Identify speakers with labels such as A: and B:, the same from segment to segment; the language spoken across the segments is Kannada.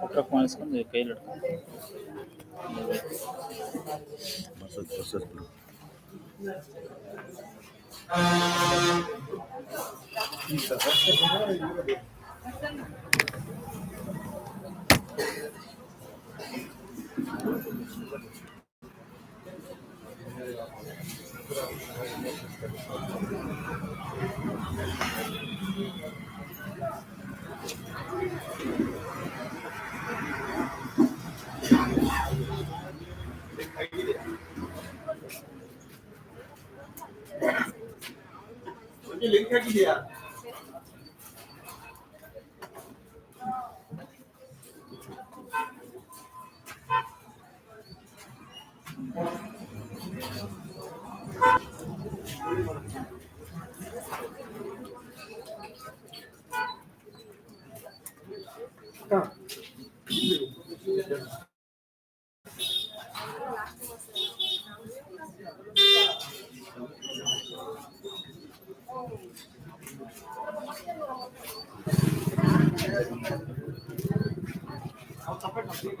A: otra Juan de Thank.
B: ये लिंक है
C: कि दिया हाँ। 何?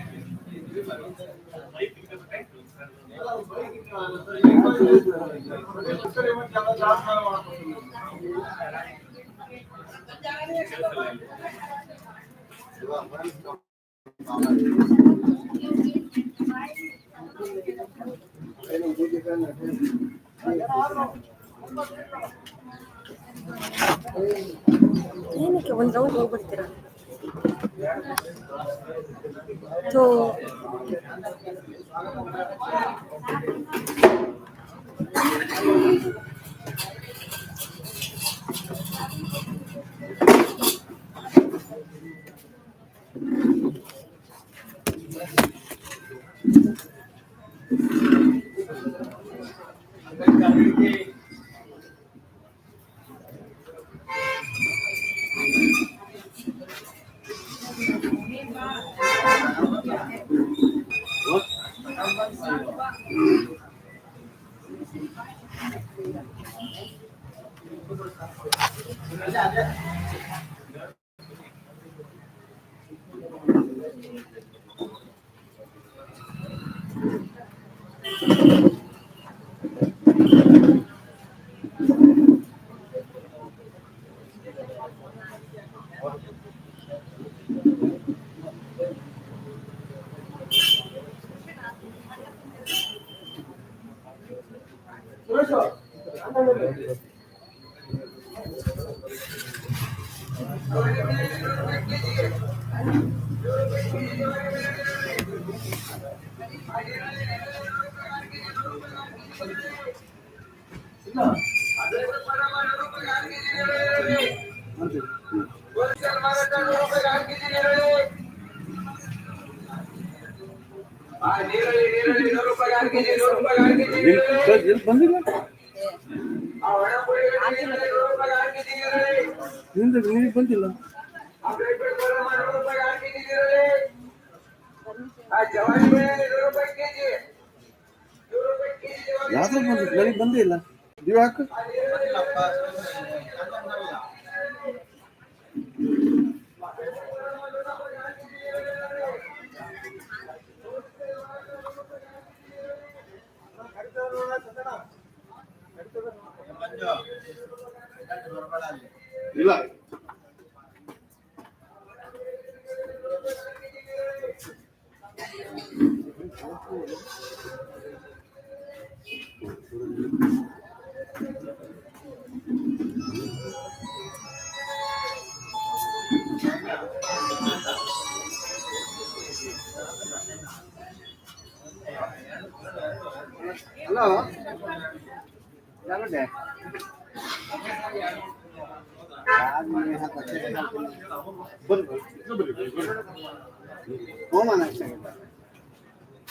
D: ಏನಕ್ಕೆ ಒಂದು ರೌಂಡ್ ಹೋಗ್ಬಿಡ್ತೀರಾ ಥೋ
B: ಎಲ್ಲಿ ಬಂದಿಲ್ಲ ನೀರಿಗೆ ಬಂದಿಲ್ಲ ಯಾವ್ದು ಬಂದಿಲ್ಲ ನನಗೆ ಬಂದೇ ಇಲ್ಲ ನೀವು
E: ಯಾಕೆ ಇಲ್ಲ Halo. Jangan deh. Bun, itu mana sih?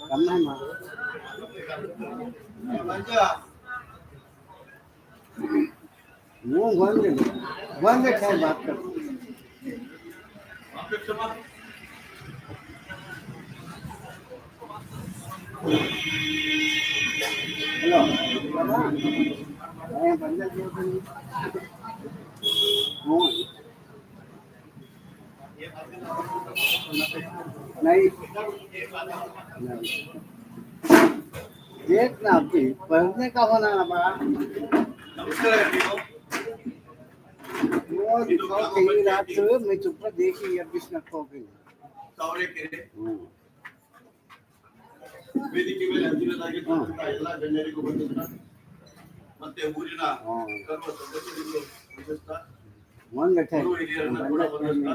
E: करना है माँ वो बंद है बंद है खैर बात कर हेलो बाबा मैं बंदा जो वो नहीं नहीं देख ना अभी पढ़ने का होना ना बड़ा वो दिखाओ कहीं रात मैं चुप देखी अब किस नखो के
F: ತಾವರೆಕೆರೆ
E: हम्म
F: ವೇದಿಕೆ ಮೇಲೆ ಹಂಚಿನದಾಗಿರ್ತಕ್ಕಂಥ ಎಲ್ಲ ಗಣ್ಯರಿಗೂ ಬಂದಿದ್ದ ಮತ್ತೆ ಊರಿನ
E: ಹ್ಮ್.
F: ಸರ್ವ ಸದಸ್ಯರಿಗೂ ವಂದಿಸ್ತಾ,
E: मन बैठे
F: ಗುರು ಹಿರಿಯರನ್ನ ಕೂಡ ವಂದಿಸ್ತಾ,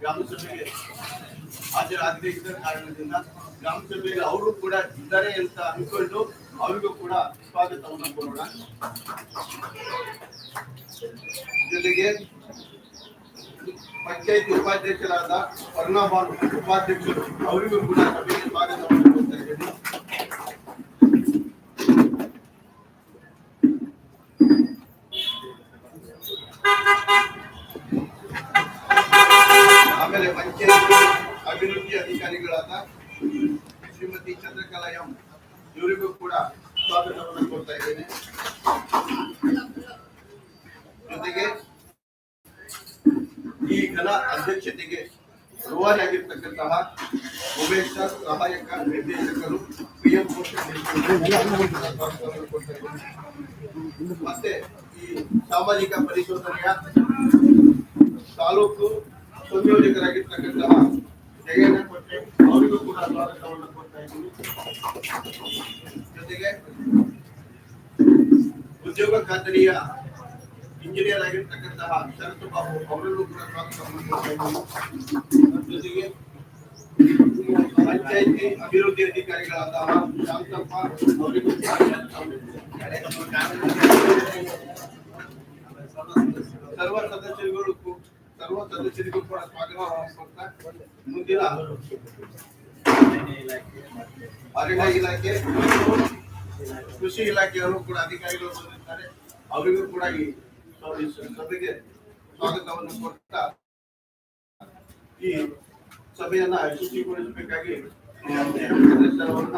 F: ಗ್ರಾಮ ಸಭೆಗೆ ಹಾಜರಾಗದೇ ಇದ್ದ ಕಾರಣದಿಂದ ಗ್ರಾಮ ಅವರು ಕೂಡ ಇದ್ದಾರೆ ಅಂತ ಅನ್ಕೊಂಡು ಅವರಿಗೂ ಕೂಡ ಸ್ವಾಗತವನ್ನು ಕೋರೋಣ. ಜೊತೆಗೆ ಪಂಚಾಯತ್ ಉಪಾಧ್ಯಕ್ಷರಾದ ಕರುಣಾಬಾನು ಉಪಾಧ್ಯಕ್ಷರು ಅವರಿಗೂ ಕೂಡ ಸಭೆಗೆ ಸ್ವಾಗತವನ್ನು ಕೊಡ್ತಾ ಆಮೇಲೆ ಪಂಚಾಯತ್ ಅಭಿವೃದ್ಧಿ ಅಧಿಕಾರಿಗಳಾದ ಶ್ರೀಮತಿ ಚಂದ್ರಕಲಾ ಎಂ ಇವರಿಗೂ ಕೂಡ ಸ್ವಾಗತವನ್ನು ಕೊಡ್ತಾ ಇದ್ದೇನೆ ಜೊತೆಗೆ ಈ ಘನ ಅಧ್ಯಕ್ಷತೆಗೆ ರೂವಾರಿ ಆಗಿರ್ತಕ್ಕಂತಹ ಉಮೇಶ್ ಸರ್ ಸಹಾಯಕ ನಿರ್ದೇಶಕರು ಪಿ ಎಂ ಮತ್ತೆ ಈ ಸಾಮಾಜಿಕ ಪರಿಶೋಧನೆಯ ತಾಲೂಕು ಸಂಯೋಜಕರಾಗಿರ್ತಕ್ಕಂತಹ ಜಯಣ್ಣ ಕೊಟ್ಟೆ ಅವರಿಗೂ ಕೂಡ ಸ್ವಾಗತವನ್ನು ಕೊಡ್ತಾ ಇದ್ದೀನಿ ಜೊತೆಗೆ ಉದ್ಯೋಗ ಖಾತರಿಯ ಇಂಜಿನಿಯರ್ ಆಗಿರ್ತಕ್ಕಂತಹ ಶರತ್ ಬಾಬು ಅವರಲ್ಲೂ ಕೂಡ ಸ್ವಾಗತವನ್ನು ಕೊಡ್ತಾ ಇದ್ದೀನಿ ಜೊತೆಗೆ ಪಂಚಾಯತಿ ಅಭಿವೃದ್ಧಿ ಅಧಿಕಾರಿಗಳಾದ ಶಾಂತಪ್ಪ ಅವರಿಗೂ ಸರ್ವ ಸದಸ್ಯರುಗಳು ಕೂ- ಸರ್ವ ಸದಸ್ಯರಿಗೂ ಕೂಡ ಸ್ವಾಗತವನ್ನು ಕೊಡ್ತಾ ಮುಂದಿನ ಅರಣ್ಯ ಇಲಾಖೆ ಕೃಷಿ ಇಲಾಖೆಯವರು ಕೂಡ ಅಧಿಕಾರಿಗಳು ಬಂದಿರ್ತಾರೆ ಅವರಿಗೂ ಕೂಡ ಈ ಸಭೆಗೆ ಸ್ವಾಗತವನ್ನು ಕೊಡ್ತಾ ಈ ಸಭೆಯನ್ನ ಯಶಸ್ವಿಗೊಳಿಸಬೇಕಾಗಿ ಸದಸ್ಯರವನ್ನ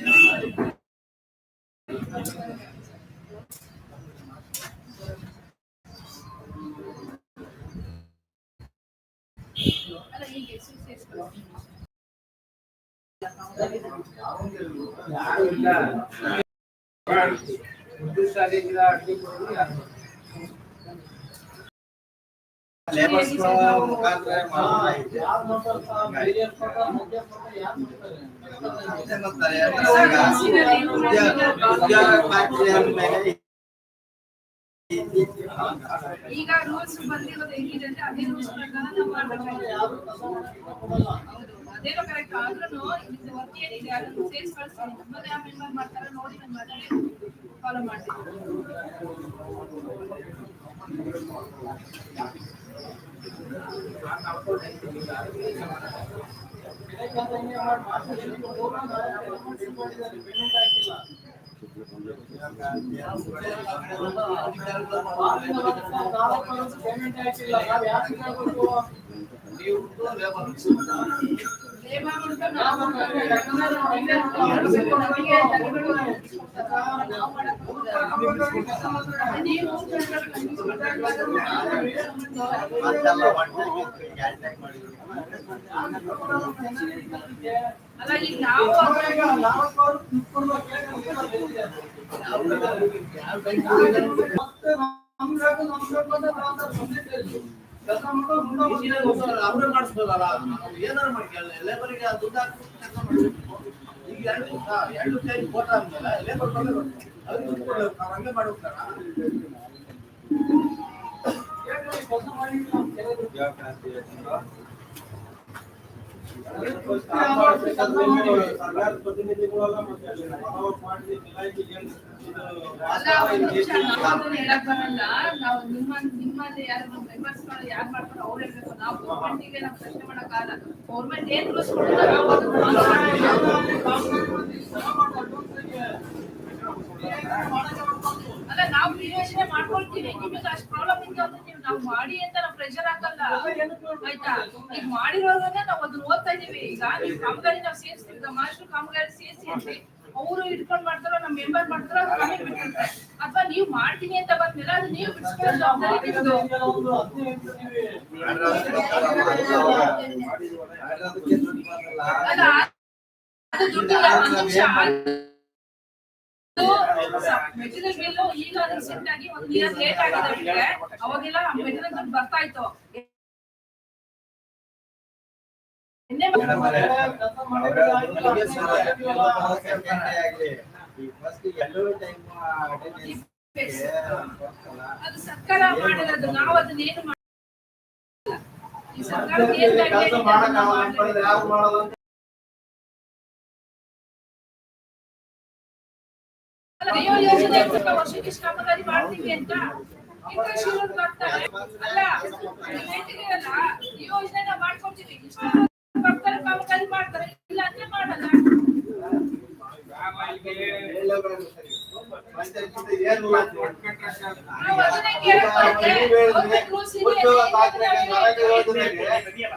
B: ಈಗ ಉದ್ಯೋಗ ಉದ್ಯೋಗ ಖಾತ್ರಿ ಅಂದ್ಮೇಲೆ
C: ಈಗ ರೂಲ್ಸ್ ಬಂದಿರೋದು ಹೆಂಗಿದೆ ಅಂದ್ರೆ ಅದೇ ರೂಲ್ಸ್ ಪ್ರಕಾರ ನಾವು ಮಾಡ್ಬೇಕಾಗಿದೆ ಹೌದು ಅದೇನೋ ಕರೆಕ್ಟ್ ಆದ್ರೂ ಇದು ವರ್ಕ್ ಏನಿದೆ ಅದನ್ನು ಸೇರ್ಸ್ ಕಳಿಸ್ತೀನಿ. ನಮ್ಮದೇ ಯಾವ ಮೆಂಬರ್ ಮಾಡ್ತಾರೆ ನೋಡಿ ನಮ್ಮ ಅದನ್ನೇ ಫಾಲೋ ಮಾಡ್ತೀನಿ. ಪೇಮೆಂಟ್ ಉಂಟು ನಾವು ಉಂಟು, ನಮಗೆ ತಲೆಗಳು ನಾವು ಮಾಡಕ್ ಹೋಗಲ್ಲ. ನೀವು
B: ಮತ್ತೆಲ್ಲ
C: ಈಗ ನಾವು
F: ಅವ್ರೇ ಮಾಡಿಸ್ಬೋದಲ್ಲ ಏನಾರು ಮಾಡಿ ಲೇಬರಿಗೆ ದುಡ್ಡು ಹಾಕ್ಬಿಟ್ಟು ಕೆಲಸ ಮಾಡ್ಬೇಕು ಈಗ ಎರಡು ಎರಡು ಟೈಮ್ ಫೋಟ ಆದ್ಮೇಲೆ ಲೇಬರ್ ಬಂದೇ ಬರ್ತಾರೆ ಅವ್ರಿಗೆ ಕೆಲಸ ಮಾಡಿ ಸರ್ಕಾರ ಪ್ರತಿನಿಧಿಗಳೆಲ್ಲ ಮತ್ತೆ ಅಲ್ಲಿ ಮಾನವ ಮಾಡಿ ಇಲಾಖೆ ಏನು
C: ಅಲ್ಲ ಒಂದು ನಿಮಿಷ ನಾವು ಅದನ್ನ ಹೇಳಕ್ ಬರಲ್ಲ ನಾವು ನಿಮ್ಮ ನಿಮ್ಮಲ್ಲಿ ಯಾರು ಮೆಂಬರ್ಸ್ ಯಾರು ಮಾಡ್ತಾರೋ ಅವ್ರು ಹೇಳ್ಬೇಕು ನಾವು ಗೌರ್ಮೆಂಟ್ಗೆ ನಾವು ಪ್ರಶ್ನೆ ಮಾಡಕ್ಕಾಗಲ್ಲ ಗೌರ್ಮೆಂಟ್ ಏನ್. ಅಲ್ಲ, ನಾವು ಯೋಚನೆ ಮಾಡ್ಕೊಳ್ತೀವಿ. ನಿಮಗೆ ಅಷ್ಟು ಪ್ರಾಬ್ಲಮ್ ಇದೆ ಅಂದ್ರೆ ನೀವು ನಾವು ಮಾಡಿ ಅಂತ ನಾವು ಪ್ರೆಷರ್ ಹಾಕಲ್ಲ. ಆಯ್ತಾ? ಈಗ ಮಾಡಿರೋದನ್ನ ನಾವು ಅದನ್ನ ಓದ್ತಾ ಇದೀವಿ. ಈಗ ನೀವು ಕಾಮಗಾರಿ ನಾವು ಸೇರಿಸ್ತೀವಿ. ಈಗ ಕಾಮಗಾರಿ ಸೇರಿಸಿ ಅವರು ಇಟ್ಕೊಂಡ್ ಮಾಡ್ತಾರೋ ನಮ್ಮ ಮೆಂಬರ್ ಮಾಡ್ತಾರೋ ನಮಗೆ ಬಿಟ್ಟಿರುತ್ತೆ ಅಥವಾ ನೀವು ಮಾಡ್ತೀನಿ ಅಂತ ಬಂದ್ಮೇಲೆ ಅದು ನೀವು ಬಿಡಿಸ್ಕೊಳ್ಳೋ ಜವಾಬ್ದಾರಿ ನಿಮ್ದು. ಅಲ್ಲ, ಅದು ದುಡ್ಡಿಲ್ಲ. ಒಂದು ನಿಮಿಷ. ಮೆಟೀರಿಯಲ್ ಬಿಲ್ಲು ಈಗ ರೀಸೆಂಟ್ ಆಗಿ ಒಂದ್ ಇಯರ್ ಲೇಟ್ ಆಗಿದೆ ಅವಾಗೆಲ್ಲ ಮೆಟೀರಿಯಲ್ ದುಡ್ಡು ಬರ್ತಾ ಇತ್ತು ಅದು ಸರ್ಕಾರ ಮಾಡಿರೋದು ನಾವು ಅದನ್ನ ಏನು ಮಾಡಿಲ್ಲ ಈ ಸರ್ಕಾರ ಅಯ್ಯೋ ಯೋಜನೆ ವರ್ಷಕ್ಕೆ ಇಷ್ಟು ಕಾಮಗಾರಿ ಮಾಡ್ತೀವಿ ಅಂತ ಇಂಟ್ರೆಸ್ಟ್ ಬರ್ತಾರೆ. ಅಲ್ಲ ಈ ಯೋಜನೆ ನಾವು ಮಾಡ್ಕೊಡ್ತೀವಿ ಇಷ್ಟು ಬರ್ತಾರೆ ಕಾಮಗಾರಿ ಮಾಡ್ತಾರೆ ಇಲ್ಲ ಅಂದ್ರೆ ಮಾಡಲ್ಲ.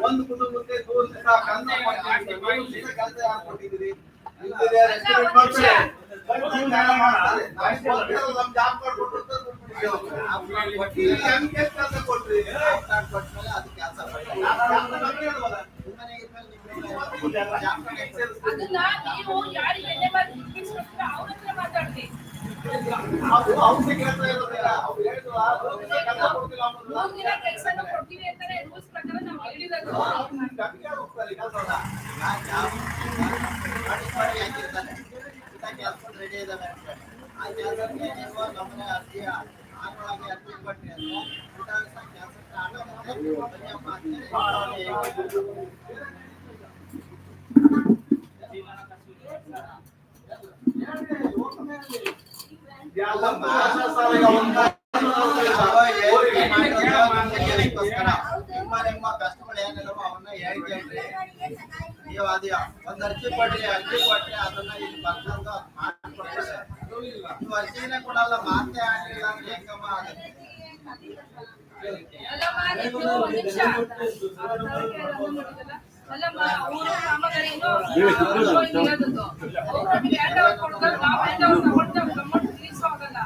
B: ಒಂದು ಕುಟುಂಬಕ್ಕೆ ನೂರು ದಿನ ಕಂತ
C: ಅದನ್ನ ನೀವು ಯಾರಿಗೆ ಎಣ್ಣೆ ಬಾರಿ ಅವ್ರ ಹತ್ರ ಮಾತಾಡ್ರಿ
B: ಅದು ಅವ್ರಿಗೆ ಕೆಲಸ ಇರೋದಿಲ್ಲ. ಅವ್ರು ಹೇಳಿದ್ರು, ಆ ಮೂರು ದಿನ ಕೆಲಸ ಕೊಡ್ತಿಲ್ಲ ಅನ್ನೋದು.
C: ಮೂರ್ ದಿನ ಕೆಲ್ಸನ ಕೊಡ್ತೀವಿ ಅಂತಾನೆ ರೂಲ್ಸ್ ಪ್ರಕಾರ ನಾವು ಹೇಳಿರೋದು
B: ಆ ಕೆಲ್ಸಕ್ಕೆ ನೀವು ನಮ್ಮನೆ ಅರ್ಜಿ ಆನ್ಲೈನ್ಗೆ ಅರ್ಜಿ ಕೊಟ್ರಿ ಅಂದ್ರೆ ಇಂಥ ಕೆಲ್ಸಕ್ಕೆ ಆಟೋಮೆಟಿಕ್ ಬಂದಪ್ಪ ಅಂತ ಹೇಳಿ ಅಲ್ಲಮ್ಮ, ನಿಮ್ಮ ನಿಮ್ಮ ಕಷ್ಟಗಳು ಏನಿಲ್ಲವೋ ಅವನ್ನ ಹೇಳ್ಕೇಳ್ರಿ ನೀವು ಅದೇ ಒಂದ್ ಅರ್ಜಿ ಕೊಡ್ರಿ ಅರ್ಜಿ ಕೊಟ್ರಿ
C: ಒಂದ್ ನಿಮಿಷ ಅಲ್ಲಮ್ಮ ಅವರು ಕಾಮಗಾರಿನೂ ಇರೋದು ಅವ್ರು ನಮಗೆ ಹ್ಯಾಂಡ್ ಓವರ್ ಕೊಡ್ತಾರೆ ನಾವು ಹ್ಯಾಂಡ್ ಓವರ್ ತಗೊಂಡು ಅಮೌಂಟ್ ರಿಲೀಸ್ ಆಗಲ್ಲ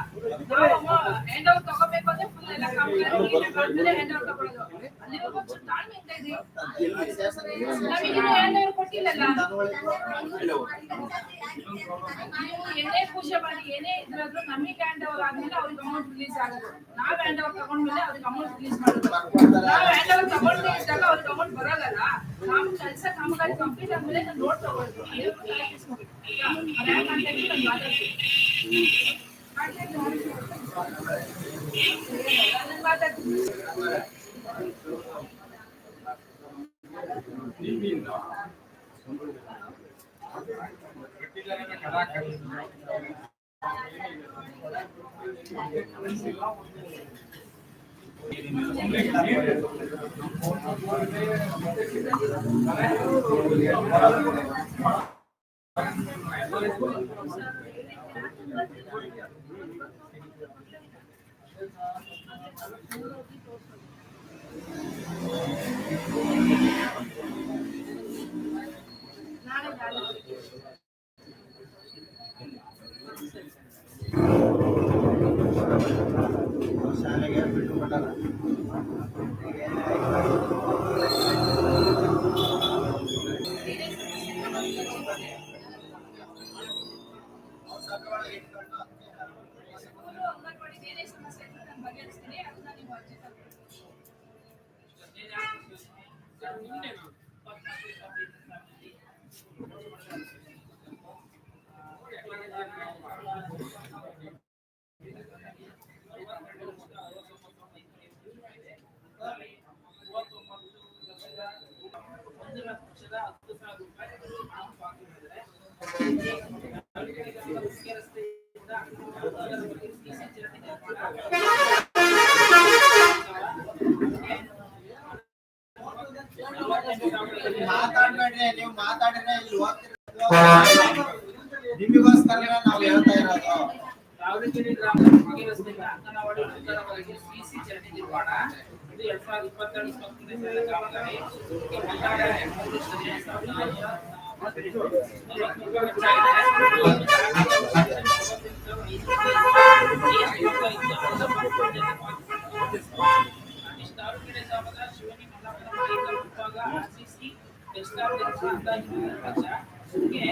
C: ನಾವು ಹ್ಯಾಂಡ್ ಓವರ್ ತಗೋಬೇಕು ಅಂದ್ರೆ ಫುಲ್ ಎಲ್ಲ ಕಾಮಗಾರಿ ಕ್ಲೀನ್ ಮಾಡ್ತಾರೆ ಹ್ಯಾಂಡ್ ಓವರ್ ತಗೊಳ್ಳೋದು ಅಲ್ಲಿವರೆಗೂ ಒಂಚೂರು ತಾಳ್ಮೆಯಿಂದ ಇರಿ ಕೊಡ್ರಿ ನಮಗಿನ್ನೂ ಎರಡ್ನೂರು ಕೊಟ್ಟಿಲ್ಲಲ್ಲ ನೀವು ಎಣ್ಣೆ ಪೂಜೆ ಮಾಡಿ ಏನೇ ಇದ್ರಾದ್ರೂ ನಮಗೆ ಹ್ಯಾಂಡ್ ಓವರ್ ಆದ್ಮೇಲೆ ಅವ್ರಿಗೆ ಅಮೌಂಟ್ ರಿಲೀಸ್ ಆಗೋದು ನಾವ್ ಹ್ಯಾಂಡ್ ಓವರ್ ತಗೊಂಡ್ಮೇಲೆ ಅವ್ರಿಗೆ ಅಮೌಂಟ್ ರಿಲೀಸ್ ಮಾಡೋದು ನಾವ್ ಹ್ಯಾಂಡ್ ಓವರ್ ತಗೊಂಡೇ ಅವ್ರಿಗೆ ಅಮೌಂಟ್ ಬರಲ್ಲ ನಾವು ಕೆಲಸ ಕಾಮಗಾರಿ ಕಂಪ್ಲೀಟ್ ಆದ್ಮೇಲೆ ನಾನು ನೋಟ್ ತಗೊಳ್ತೀನಿ ಏನು ನಾನು ಮಾತಾಡ್ತೀನಿ Gracias.
E: ಮಾತಾಡ್ಬೇಡ್ರಿ, ನೀವು ಮಾತಾಡಿದ್ರೆ ಇಲ್ಲಿ ನಾವು ಹೇಳ್ತಾ ಇರೋದು.
A: ಉತ್ತರವಾಗಿ ಸಿಸಿ ಚರಂಡಿ ನಿರ್ಮಾಣ. ಇದು ಎರಡ್ ಸಾವಿರದ ಇಪ್ಪತ್ತೆರಡು ಶಿವನಿ ಮಲ್ಲಾಪುರ ಮಹಿಳಾ ವಿಭಾಗ ಆರ್ಸಿಸಿ ಟೆಕ್ಸ್ಟೈಲ್ ವೆಚ್ಚ ಅಂದಾಜು ಮೂರು ಲಕ್ಷ ಇದಕ್ಕೆ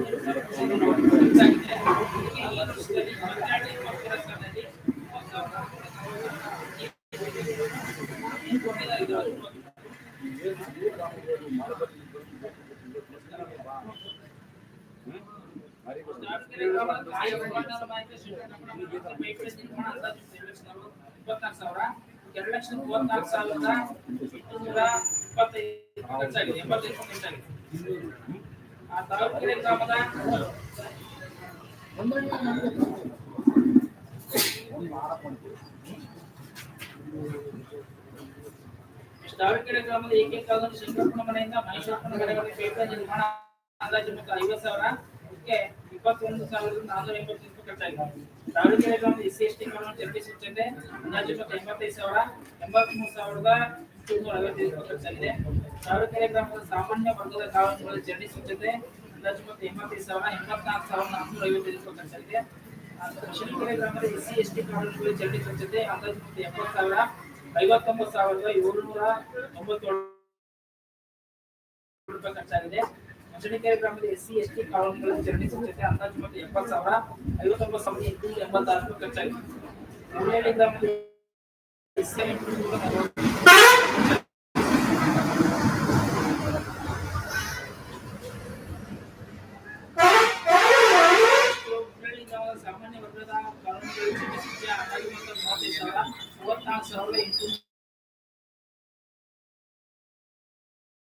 A: ಎರಡು ಸಾವಿರದ ನಲವತ್ತು ವೆಚ್ಚ ಆಗಿದೆ. ಇದಕ್ಕೆ ಈ ವರ್ಷದಲ್ಲಿ ಇಪ್ಪತ್ತೆರಡು ಇಪ್ಪತ್ಮೂರರ ಸಾಲಿನಲ್ಲಿ ಮೂವತ್ತು ಸಾವಿರ ಏನು ಕೊಟ್ಟಿದ್ದಾರೆ ಇದು? ದಾವಣಗೆರೆ ಗ್ರಾಮದ ಕಾಯಿ ಒಡೆತನದ ಮಾಹಿತಿ ಶ್ರೀಕಂಠಪುರ ಪೈಪ್ಲೈನ್ ನಿರ್ಮಾಣ ಅಂದಾಜು ಎರಡು ಲಕ್ಷದ ಇಪ್ಪತ್ನಾಲ್ಕು ಸಾವಿರ ಎರಡು ಲಕ್ಷದ ಮೂವತ್ನಾಲ್ಕು ಸಾವಿರದ ಎಂಟುನೂರ ಇಪ್ಪತ್ತೈದು ದಾವಣಗೆರೆ ಗ್ರಾಮದ ದಾವಣಗೆರೆ ಗ್ರಾಮದ ಏಕೈಕ ಕಾಲೋನಿ ಶಂಕರಪ್ಪನ ಮನೆಯಿಂದ ಮಹೇಶ್ವರಪ್ಪನ ಮನೆಗಳಿಗೆ ಕ್ಷೇತ್ರ ನಿರ್ಮಾಣ ಅಂದಾಜು ಮೊತ್ತ ಐವತ್ತು ಸಾವಿರ ಇದಕ್ಕೆ ಇಪ್ಪತ್ತೊಂದು ಸಾವಿರದ ನಾನ್ನೂರ ಎಂಬತ್ತು ರೂಪಾಯಿ ಖರ್ಚಾಗಿದೆ ದಾವಣಗೆರೆ ಗ್ರಾಮದ ಎಸ್ ಸಿ ಎಸ್ ಟಿ ಕಾನೂನು ಜಂಟಿ ಸ್ವಚ್ಛತೆ ಅಂದಾಜು ಮೊತ್ತ ಎಂಬತ್ತೈದು ಸಾವಿರ ಎಂಬತ್ಮೂರು ಸಾವಿರದ ದಾವಣಗೆರೆ ಗ್ರಾಮದ ಸಾಮಾನ್ಯ ವರ್ಗದ ಕಾನೂನುಗಳ ಜರ್ನಿ ಸ್ವಚ್ಛತೆ ಅಂದಾಜು ಮೊತ್ತ ಎಂಬತ್ತೈದು ಸಾವಿರ ಎಂಬತ್ನಾಲ್ಕು ಸಾವಿರದ ನಾನ್ನೂರ ಐವತ್ತೈದು ರೂಪಾಯಿ ಖರ್ಚಾಗಿದೆ ಶಿವಕೆರೆ ಗ್ರಾಮದ ಎಸ್ ಸಿ ಎಸ್ ಟಿ ಕಾನೂನುಗಳ ಜಂಟಿ ಸ್ವಚ್ಛತೆ, ಅಂದಾಜು ಮೊತ್ತ ಎಪ್ಪತ್ತು ಸಾವಿರ, ಐವತ್ತೊಂಬತ್ತು ಸಾವಿರದ ಏಳುನೂರ ತೊಂಬತ್ತೇಳು ರೂಪಾಯಿ ಖರ್ಚಾಗಿದೆ. ಮಂಚಣಿಕೆರೆ ಗ್ರಾಮದ ಎಸ್ ಸಿ ಎಸ್ ಟಿ ಕಾಲೋನಿಗಳ ಚರಂಡಿ ಸ್ವಚ್ಛತೆ, ಅಂದಾಜು ಮತ್ತು ಎಪ್ಪತ್ತು ಸಾವಿರ, ಐವತ್ತೊಂಬತ್ತು ಸಾವಿರದ ಎಂಟುನೂರ ಎಂಬತ್ತಾರು ರೂಪಾಯಿ ಖರ್ಚಾಗಿದೆ. ಗ್ರಾಮದ ಎಸ್ ಎಂ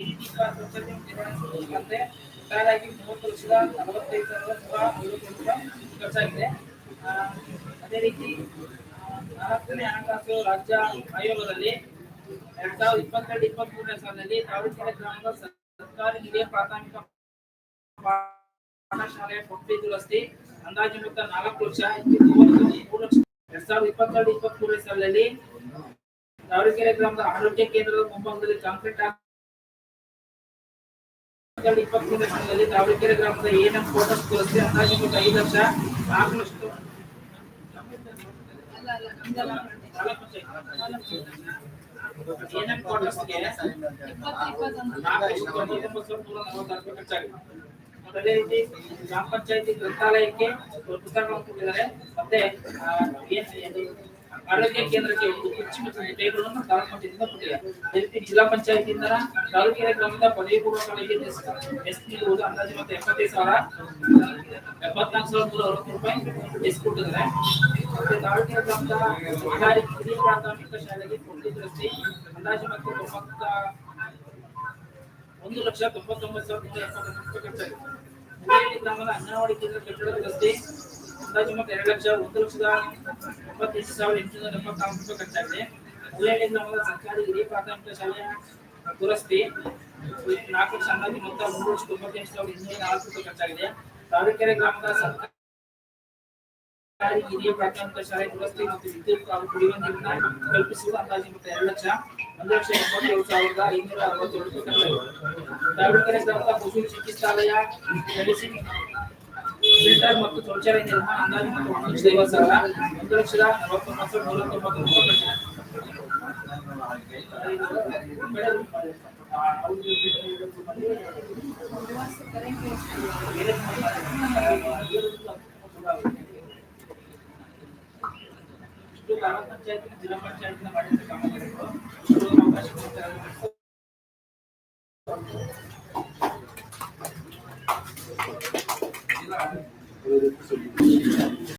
A: ಮತ್ತು ಐನೂರ ಮೂವತ್ತು ಲಕ್ಷದ ನಲವತ್ತೈದು ಸಾವಿರದ ಐವತ್ತು ರೂಪಾಯಿ ಖರ್ಚಾಗಿದೆ ಅದೇ ರೀತಿ ನಾಲ್ಕನೇ ಹಣಕಾಸು ರಾಜ್ಯ ಆಯೋಗದಲ್ಲಿ ಎರಡ್ ಸಾವಿರದ ಇಪ್ಪತ್ತೆರಡು ಇಪ್ಪತ್ತ್ ಮೂರನೇ ಸಾಲಿನಲ್ಲಿ ದಾವಣಗೆರೆ ಗ್ರಾಮದ ಸರ್ಕಾರಿ ಹಿರಿಯ ಪ್ರಾಥಮಿಕ ಪಾಠಶಾಲೆಯ ಕೊಟ್ಟಿದ್ದು ದುರಸ್ತಿ ಅಂದಾಜು ಮೊತ್ತ ನಾಲ್ಕು ಲಕ್ಷ ಮೂರು ಲಕ್ಷ ಎರಡ್ ಸಾವಿರದ ಇಪ್ಪತ್ತೆರಡು ಇಪ್ಪತ್ತ್ ಮೂರನೇ ಸಾಲಿನಲ್ಲಿ ದಾವಣಗೆರೆ ಗ್ರಾಮದ ಆರೋಗ್ಯ ಕೇಂದ್ರದ ಮುಂಭಾಗದಲ್ಲಿ ಕಾಂಕ್ರೀಟ್ ಇಪ್ಪತ್ತ್ ಮೂರನೇ ಸಾಲಿನಲ್ಲಿ ದಾವಣಗೆರೆ ಗ್ರಾಮದ ಎಎನ್ಎಂ ಕ್ವಾರ್ಟರ್ಸ್ ದುರಸ್ತಿ ಅಂದಾಜು ಮೊತ್ತ ಐದು ಲಕ್ಷ ನಾಲ್ಕು ಲಕ್ಷ
C: ಅಲ್ಲ ಅಲ್ಲ ನಮ್ದೆಲ್ಲ
A: ತಾಲೂಕ್ ಪಂಚಾಯತ್ ಎಎನ್ಎಂ ಕ್ವಾರ್ಟರ್ಸ್ಗೆ
C: ಇಪ್ಪತ್ತು ಇಪ್ಪತ್ತೊಂದು
A: ನಾಲ್ಕು ಲಕ್ಷದ ತೊಂಬತ್ತೊಂಬತ್ತು ಸಾವಿರದ ನೂರ ನಲವತ್ತಾರು ರೂಪಾಯಿ ಖರ್ಚಾಗಿದೆ ಮತ್ತೆ ಅದೇ ರೀತಿ ಗ್ರಾಮ ಪಂಚಾಯತಿ ಗ್ರಂಥಾಲಯಕ್ಕೆ ಒಂದು ಪುಸ್ತಕಗಳನ್ನು ಕೊಟ್ಟಿದ್ದಾರೆ ಮತ್ತೆ ಆ, ಏನ್ ಇದು ಆರೋಗ್ಯ ಕೇಂದ್ರಕ್ಕೆ ಒಂದು ಕುರ್ಚಿ ಮತ್ತು ಒಂದು ಟೇಬಲ್ ಅನ್ನು ತಾಲೂಕು ಪಂಚಾಯತಿಯಿಂದ ಕೊಟ್ಟಿದ್ದಾರೆ ಅದೇ ರೀತಿ ಜಿಲ್ಲಾ ಪಂಚಾಯತಿಯಿಂದ ತಾಲೂಕಿನ ಗ್ರಾಮದ ಪದವಿ ಪೂರ್ವ ಕಾಲೇಜಿಗೆ ಎಸ್ ನೀಡುವುದು ಅಂದಾಜು ಮತ್ತು ಎಪ್ಪತ್ತೈದು ಸಾವಿರ, ಎಪ್ಪತ್ನಾಲ್ಕು ಸಾವಿರದ ನೂರ ಅರವತ್ತು ರೂಪಾಯಿ ಎಸ್ ಕೊಟ್ಟಿದ್ದಾರೆ. ಮತ್ತು ತಾಲೂಕಿನ ಗ್ರಾಮದ ಕಿರಿಯ ಪ್ರಾಥಮಿಕ ಶಾಲೆಗೆ ಕೊಟ್ಟಿದ್ದ ಅಂದಾಜು ಮತ್ತು ತೊಂಬತ್ತ ಒಂದು ಲಕ್ಷ ತೊಂಬತ್ತೊಂಬತ್ತು ಸಾವಿರದ ನೂರ ಎಪ್ಪತ್ತೊಂಬತ್ತು ಖರ್ಚಾಗಿದೆ. ಗ್ರಾಮದ ಅಂಗನವಾಡಿ ಕೇಂದ್ರ ಕಟ್ಟಡದ ರಸ್ತೆ ಅಂದಾಜು ಮತ್ತೆ ಎರಡು ಲಕ್ಷ ಒಂದು ಲಕ್ಷದ ಎಂಬತ್ತೆಂಟು ಸಾವಿರದ ಎಂಟುನೂರ ಎಪ್ಪತ್ನಾಲ್ಕು ರೂಪಾಯಿ ಖರ್ಚಾಗಿದೆ ನಮ್ಮ ಸರ್ಕಾರಿ ಹಿರಿಯ ಪ್ರಾಥಮಿಕ ಶಾಲೆಯ ದುರಸ್ತಿ ನಾಲ್ಕು ಲಕ್ಷ ಅಂದಾಜು ಮೊತ್ತ ಮೂರು ಲಕ್ಷದ ತೊಂಬತ್ತೆಂಟು ಸಾವಿರದ ಇನ್ನೂರ ನಾಲ್ಕು ರೂಪಾಯಿ ಖರ್ಚಾಗಿದೆ. ತಾವರೆಕೆರೆ ಗ್ರಾಮದ ಸರ್ಕಾರಿ ಹಿರಿಯ ಪ್ರಾಥಮಿಕ ಶಾಲೆ ದುರಸ್ತಿ ಮತ್ತು ವಿದ್ಯುತ್ ಹಾಗೂ ಕುಡಿಯುವ ನೀರನ್ನ ಕಲ್ಪಿಸುವುದು ಅಂದಾಜು ಮೊತ್ತ ಎರಡು ಲಕ್ಷ ಒಂದು ಲಕ್ಷ ಎಂಬತ್ತೇಳು ಸಾವಿರದ ಐನೂರ ಅರವತ್ತೇಳು ರೂಪಾಯಿ ಖರ್ಚಾಗಿದೆ. ದಾವಣಗೆರೆ ಗ್ರಾಮದ ಪಶು ಚಿಕಿತ್ಸಾಲಯ, ಮೆಡಿಸಿನ್ ಫಿಲ್ಟರ್ ಮತ್ತು ಶೌಚಾಲಯ ನಿರ್ಮಾಣ ಅಂದಾಜು ಮೊತ್ತ ಒಂದು ಲಕ್ಷದ ಐವತ್ತು ಸಾವಿರ ಒಂದು ಲಕ್ಷದ ನಲವತ್ತೊಂಬತ್ತು ಸಾವಿರದ ನೂರ ತೊಂಬತ್ತು ರೂಪಾಯಿ ಖರ್ಚಾಗಿದೆ ಇಷ್ಟು ಗ್ರಾಮ ಪಂಚಾಯತ್ ಜಿಲ್ಲಾ ಪಂಚಾಯತ್ ಮಾಡಿದ ಕಾಮಗಾರಿಗಳು ಇದು ಅವಕಾಶ ಕೊಡ್ತಾರೆ. Sus padres fueron Ignacio Ramírez y Josefa Ramírez.